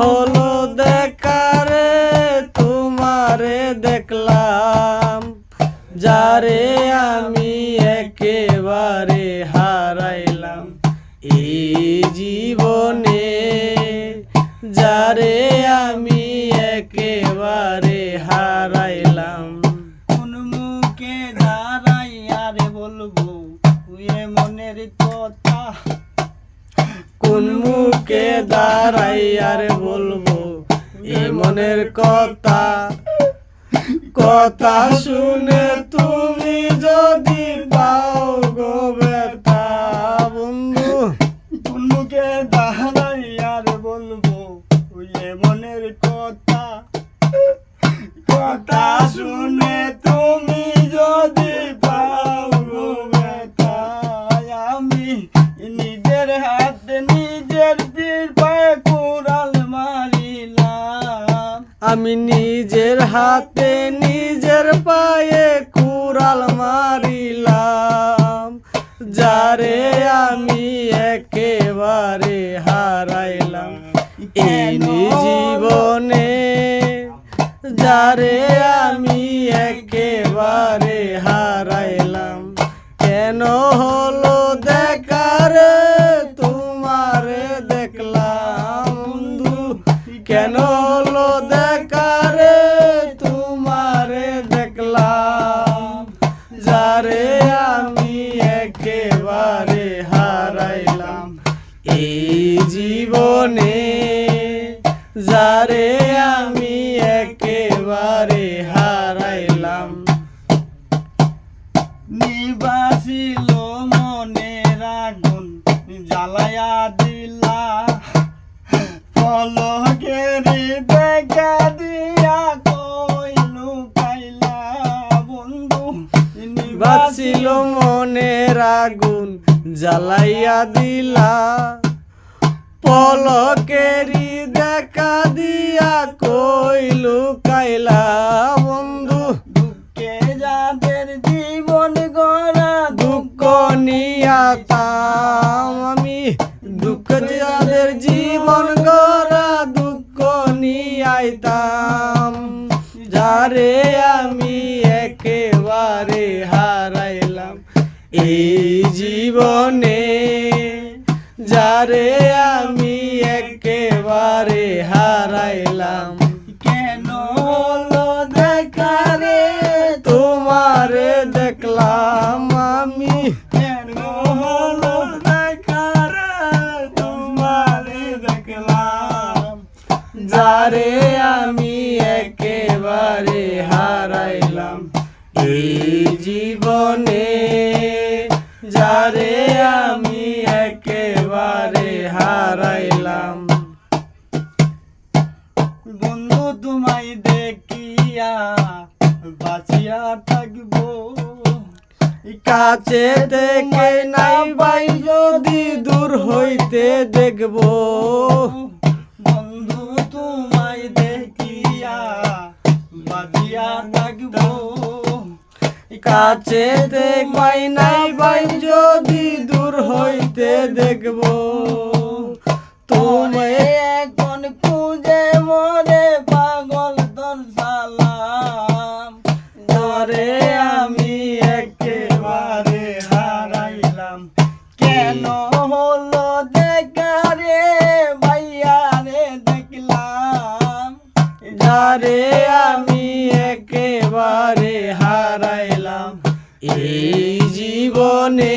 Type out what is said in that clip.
হলো দেখারে তোমারে দেখলাম, যারে আমি একেবারে হারাইলাম। এই জীবনে যারে আমি একেবারে হারাইলাম। কোন মুখে দাঁড়াই আর বলব মনের কথা। কোন দাঁড়াই আর বলব, এ মনের কথা। কথা শুনে তুমি যদি পাও গো ব্যথা, বন্ধু। কোন মুখে দাঁড়াই আর বলব এ মনের কথা। কথা শুনে তুমি আমি নিজের হাতে, নিজের পায়ে কুড়াল মারিলাম। যারে আমি একেবারে হারাইলাম। এই জীবনে যারে আমি একেবারে হারাইলাম। হলো দেখারে, তোমারে দেখলাম। যারে আমি একেবারে হারাইলাম। এই জীবনে যারে আমি একেবারে হারাইলাম। নিবাসিল আগুন জ্বালাইয়া দিলা। পলকেরি দেখা দিয়া কইলু কাইলা বন্ধু। দুঃখে যাদের জীবন গড়া দুঃখ নিয়াতাম আমি। দুঃখ যাদের জীবন এই জীবনে যারে আমি একেবারে হারাইলাম। কেন হলো দেখা রে? তোমারে দেখলাম আমি। কেন হলো তোমারে দেখলাম। যারে আমি একেবারে হারাইলাম। এই জীবনে যারে আমি একেবারে হারাইলাম। বন্ধু তোমায় দেখিয়া বাঁচিয়া থাকব। কাছে থেকে নাই বাই যদি দূর হইতে দেখব। বন্ধু তোমায় দেখিয়া বাঁচিয়া থাকব। কাছে দেখবাই নাই বাই দেখব। তুমি তুমি এখন খুঁজে মরে পাগল তোর সালাম। ধরে আমি একেবারে হারাইলাম। কেন হলো দেখা রে ভাইয়া রে দেখলাম। যারে আমি একেবারে হারাইলাম। এই জীবনে